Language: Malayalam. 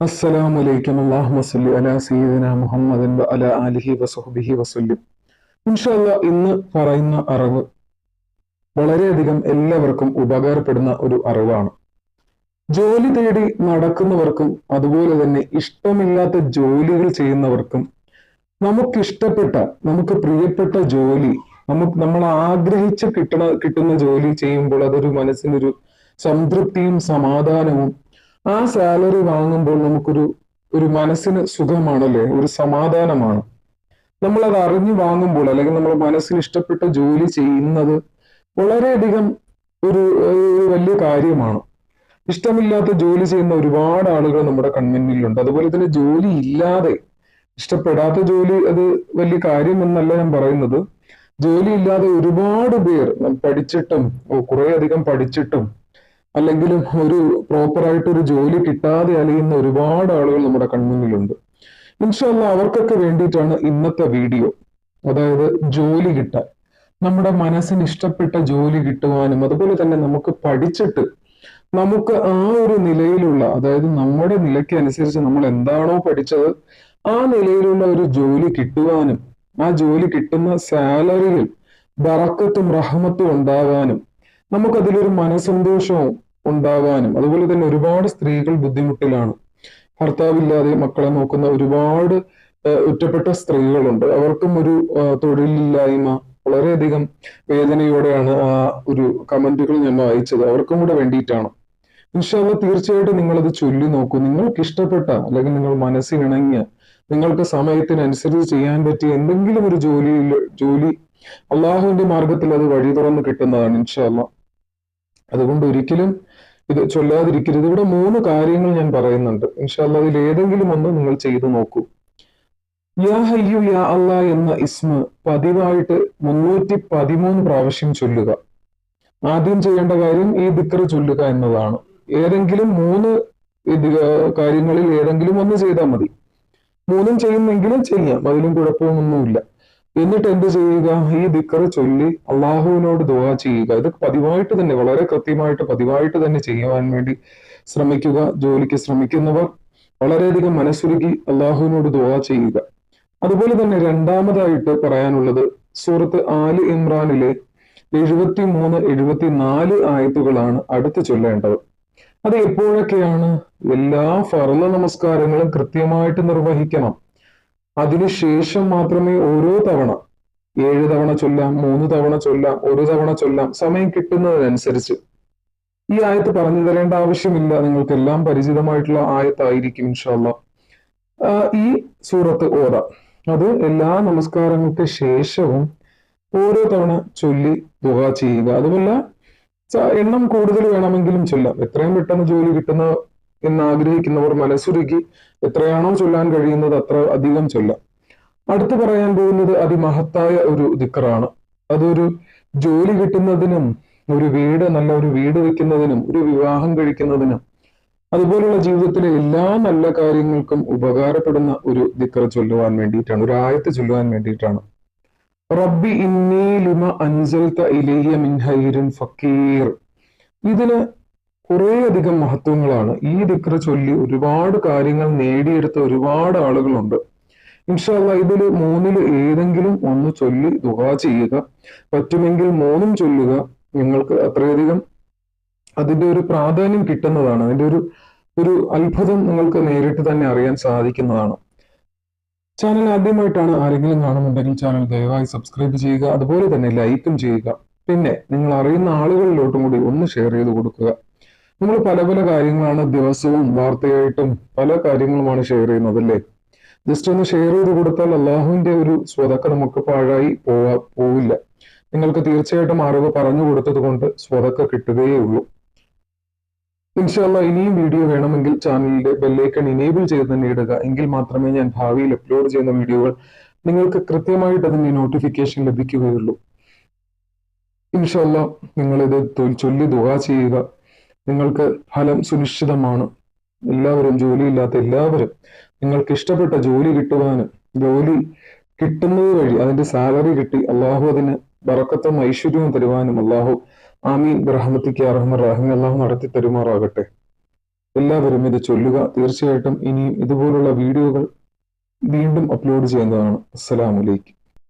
അസ്സലാമു അലൈക്കും. അല്ലാഹുമ്മ സല്ലി അലാ സീദന മുഹമ്മദിൻ വ അലാ വസല്ലം. ഇൻഷാല്ല ഇന്ന് പറയുന്ന അറിവ് വളരെയധികം എല്ലാവർക്കും ഉപകാരപ്പെടുന്ന ഒരു അറിവാണ്. ജോലി തേടി നടക്കുന്നവർക്കും അതുപോലെ തന്നെ ഇഷ്ടമില്ലാത്ത ജോലികൾ ചെയ്യുന്നവർക്കും നമുക്കിഷ്ടപ്പെട്ട നമുക്ക് പ്രിയപ്പെട്ട ജോലി നമുക്ക് നമ്മൾ ആഗ്രഹിച്ച് കിട്ടണ കിട്ടുന്ന ജോലി ചെയ്യുമ്പോൾ അതൊരു മനസ്സിനൊരു സംതൃപ്തിയും സമാധാനവും ആ സാലറി വാങ്ങുമ്പോൾ നമുക്കൊരു ഒരു മനസ്സിന് സുഖമാണല്ലേ? ഒരു സമാധാനമാണ്. നമ്മൾ അത് അറിഞ്ഞു വാങ്ങുമ്പോൾ അല്ലെങ്കിൽ നമ്മൾ മനസ്സിന് ഇഷ്ടപ്പെട്ട ജോലി ചെയ്യുന്നത് വളരെയധികം ഒരു വലിയ കാര്യമാണ്. ഇഷ്ടമില്ലാത്ത ജോലി ചെയ്യുന്ന ഒരുപാട് ആളുകൾ നമ്മുടെ കൺമുന്നിലുണ്ട്. അതുപോലെ തന്നെ ജോലി ഇല്ലാതെ ഇഷ്ടപ്പെടാത്ത ജോലി അത് വലിയ കാര്യമെന്നല്ല ഞാൻ പറയുന്നത്. ജോലി ഇല്ലാതെ ഒരുപാട് പേർ പഠിച്ചിട്ടും കുറെ അധികം പഠിച്ചിട്ടും അല്ലെങ്കിലും ഒരു പ്രോപ്പറായിട്ട് ഒരു ജോലി കിട്ടാതെ അലയുന്ന ഒരുപാട് ആളുകൾ നമ്മുടെ കൺമുന്നിലുണ്ട്. ഇൻഷല്ല അവർക്കൊക്കെ വേണ്ടിയിട്ടാണ് ഇന്നത്തെ വീഡിയോ. അതായത് ജോലി കിട്ടാൻ. നമ്മുടെ മനസ്സിന് ഇഷ്ടപ്പെട്ട ജോലി കിട്ടുവാനും അതുപോലെ തന്നെ നമുക്ക് പഠിച്ചിട്ട് നമുക്ക് ആ ഒരു നിലയിലുള്ള അതായത് നമ്മുടെ നിലയ്ക്ക് അനുസരിച്ച് നമ്മൾ എന്താണോ പഠിച്ചത് ആ നിലയിലുള്ള ഒരു ജോലി കിട്ടുവാനും ആ ജോലി കിട്ടുന്ന സാലറിയിൽ ബറക്കത്തും റഹ്മത്തും ഉണ്ടാകാനും നമുക്കതിലൊരു മനസന്തോഷവും ഉണ്ടാകാനും അതുപോലെ തന്നെ ഒരുപാട് സ്ത്രീകൾ ബുദ്ധിമുട്ടിലാണ്. ഭർത്താവില്ലാതെ മക്കളെ നോക്കുന്ന ഒരുപാട് ഒറ്റപ്പെട്ട സ്ത്രീകളുണ്ട്. അവർക്കും ഒരു തൊഴിലില്ലായ്മ വളരെയധികം വേദനയോടെയാണ് ആ ഒരു കമന്റുകൾ ഞാൻ വായിച്ചത്. അവർക്കും കൂടെ വേണ്ടിയിട്ടാണ്. ഇൻഷാല്ല തീർച്ചയായിട്ടും നിങ്ങളത് ചൊല്ലി നോക്കൂ. നിങ്ങൾക്ക് ഇഷ്ടപ്പെട്ട അല്ലെങ്കിൽ നിങ്ങൾ മനസ്സിനിണങ്ങിയ നിങ്ങൾക്ക് സമയത്തിനനുസരിച്ച് ചെയ്യാൻ പറ്റിയ എന്തെങ്കിലും ഒരു ജോലിയിൽ ജോലി അള്ളാഹുവിന്റെ മാർഗത്തിൽ അത് വഴി തുറന്ന് കിട്ടുന്നതാണ് ഇൻഷാല്ല അതുകൊണ്ട് ഒരിക്കലും ഇത് ചൊല്ലാതിരിക്കരുത്. ഇവിടെ മൂന്ന് കാര്യങ്ങൾ ഞാൻ പറയുന്നുണ്ട്. ഇൻഷാല്ല അതിൽ ഏതെങ്കിലും ഒന്ന് നിങ്ങൾ ചെയ്തു നോക്കൂ. യാ ഹയ്യു യാ അല്ല എന്ന ഇസ്മ പതിവായിട്ട് മുന്നൂറ്റി പതിമൂന്ന് പ്രാവശ്യം ചൊല്ലുക. ആദ്യം ചെയ്യേണ്ട കാര്യം ഈ ദിക്കർ ചൊല്ലുക എന്നതാണ്. ഏതെങ്കിലും മൂന്ന് കാര്യങ്ങളിൽ ഏതെങ്കിലും ഒന്ന് ചെയ്താൽ മതി. മൂന്നും ചെയ്യുന്നെങ്കിലും ചെയ്യാം. അതിലും കുഴപ്പമൊന്നുമില്ല. എന്നിട്ട് എന്ത് ചെയ്യുക? ഈ ദിക്കർ ചൊല്ലി അള്ളാഹുവിനോട് ദുവാ ചെയ്യുക. ഇത് പതിവായിട്ട് തന്നെ വളരെ കൃത്യമായിട്ട് പതിവായിട്ട് തന്നെ ചെയ്യുവാൻ വേണ്ടി ശ്രമിക്കുക. ജോലിക്ക് ശ്രമിക്കുന്നവർ വളരെയധികം മനസ്സുരുകി അള്ളാഹുവിനോട് ദുവാ ചെയ്യുക. അതുപോലെ തന്നെ രണ്ടാമതായിട്ട് പറയാനുള്ളത് സൂറത്ത് ആൽ ഇമ്രാനിലെ എഴുപത്തി മൂന്ന് എഴുപത്തി നാല് ആയത്തുകളാണ് അടുത്ത് ചൊല്ലേണ്ടത്. അത് എപ്പോഴൊക്കെയാണ്? എല്ലാ ഫർള നമസ്കാരങ്ങളും കൃത്യമായിട്ട് നിർവഹിക്കണം. അതിനുശേഷം മാത്രമേ ഓരോ തവണ ഏഴ് തവണ ചൊല്ലാം മൂന്ന് തവണ ചൊല്ലാം ഒരു തവണ ചൊല്ലാം സമയം കിട്ടുന്നതിനനുസരിച്ച് ഈ ആയത്ത് പറഞ്ഞു തരേണ്ട ആവശ്യമില്ല. നിങ്ങൾക്ക് എല്ലാം പരിചിതമായിട്ടുള്ള ആയത്തായിരിക്കും ഇൻഷാല്ല ഈ സൂറത്ത് ഓത. അത് എല്ലാ നമസ്കാരങ്ങൾക്ക് ശേഷവും ഓരോ തവണ ചൊല്ലി ദുഹ ചെയ്യുക. അതുമല്ല എണ്ണം കൂടുതൽ വേണമെങ്കിലും ചൊല്ലാം. എത്രയും പെട്ടെന്ന് ജോലി കിട്ടുന്ന എന്ന് ആഗ്രഹിക്കുന്നവർ മനസ്സുരുക്കി എത്രയാണോ ചൊല്ലാൻ കഴിയുന്നത് അത്ര അധികം ചൊല്ലാം. അടുത്ത് പറയാൻ പോകുന്നത് അതിമഹത്തായ ഒരു ദിക്കറാണ്. അതൊരു ജോലി കിട്ടുന്നതിനും ഒരു വീട് നല്ല ഒരു വീട് വെക്കുന്നതിനും ഒരു വിവാഹം കഴിക്കുന്നതിനും അതുപോലുള്ള ജീവിതത്തിലെ എല്ലാ നല്ല കാര്യങ്ങൾക്കും ഉപകാരപ്പെടുന്ന ഒരു ദിക്കർ ചൊല്ലുവാൻ വേണ്ടിയിട്ടാണ് ഒരു ആയത്ത് ചൊല്ലുവാൻ വേണ്ടിയിട്ടാണ്. റബ്ബി ഇന്നി ലിമ അൻസൽത ഇലയ്യ ഫക്കീർ. ഇതിന് കുറേയധികം മഹത്വങ്ങളാണ്. ഈ ദിക്ര ചൊല്ലി ഒരുപാട് കാര്യങ്ങൾ നേടിയെടുത്ത ഒരുപാട് ആളുകളുണ്ട്. ഇൻഷാല്ല ഇതിൽ മൂന്നിൽ ഏതെങ്കിലും ഒന്ന് ചൊല്ലി ദുഹ ചെയ്യുക. പറ്റുമെങ്കിൽ മൂന്നും ചൊല്ലുക. നിങ്ങൾക്ക് അത്രയധികം അതിന്റെ ഒരു പ്രാധാന്യം കിട്ടുന്നതാണ്. അതിന്റെ ഒരു ഒരു അത്ഭുതം നിങ്ങൾക്ക് നേരിട്ട് തന്നെ അറിയാൻ സാധിക്കുന്നതാണ്. ചാനൽ ആദ്യമായിട്ടാണ് ആരെങ്കിലും കാണുന്നുണ്ടെങ്കിൽ ചാനൽ ദയവായി സബ്സ്ക്രൈബ് ചെയ്യുക. അതുപോലെ തന്നെ ലൈക്കും ചെയ്യുക. പിന്നെ നിങ്ങൾ അറിയുന്ന ആളുകളിലോട്ടും കൂടി ഒന്ന് ഷെയർ ചെയ്ത് കൊടുക്കുക. നമ്മൾ പല പല കാര്യങ്ങളാണ് ദിവസവും വാർത്തയായിട്ടും പല കാര്യങ്ങളുമാണ് ഷെയർ ചെയ്യുന്നത് അല്ലേ? ജസ്റ്റ് ഒന്ന് ഷെയർ ചെയ്ത് കൊടുത്താൽ അള്ളാഹുവിന്റെ ഒരു സ്വതക്ക നമുക്ക് പാഴായി പോവാ പോവില്ല. നിങ്ങൾക്ക് തീർച്ചയായിട്ടും അറിവ് പറഞ്ഞു കൊടുത്തത് കൊണ്ട് സ്വതക്ക കിട്ടുകയേ ഉള്ളൂ. ഇൻഷാല്ല ഇനിയും വീഡിയോ വേണമെങ്കിൽ ചാനലിന്റെ ബെല്ലൈക്കൺ ഇനേബിൾ ചെയ്ത് തന്നെ ഇടുക. എങ്കിൽ മാത്രമേ ഞാൻ ഭാവിയിൽ അപ്ലോഡ് ചെയ്യുന്ന വീഡിയോകൾ നിങ്ങൾക്ക് കൃത്യമായിട്ട് അതിന്റെ നോട്ടിഫിക്കേഷൻ ലഭിക്കുകയുള്ളൂ. ഇൻഷാല്ല നിങ്ങളിത് ചൊല്ലി ദുവാ ചെയ്യുക. നിങ്ങൾക്ക് ഫലം സുനിശ്ചിതമാണ്. എല്ലാവരും ജോലിയില്ലാത്ത എല്ലാവരും നിങ്ങൾക്ക് ഇഷ്ടപ്പെട്ട ജോലി കിട്ടുവാനും ജോലി കിട്ടുന്നത് വഴി അതിന്റെ സാലറി കിട്ടി. അള്ളാഹു അതിന് ബറക്കത്തും ഐശ്വര്യവും തരുവാനും അള്ളാഹു ആമീൻ. ബ്രഹ്മത്തിക്ക് അറഹമർ റഹ്മ അള്ളാഹു നടത്തി തരുമാറാകട്ടെ. എല്ലാവരും ഇത് ചൊല്ലുക. തീർച്ചയായിട്ടും ഇനിയും ഇതുപോലുള്ള വീഡിയോകൾ വീണ്ടും അപ്ലോഡ് ചെയ്യുന്നതാണ്. അസ്സലാമലൈക്കും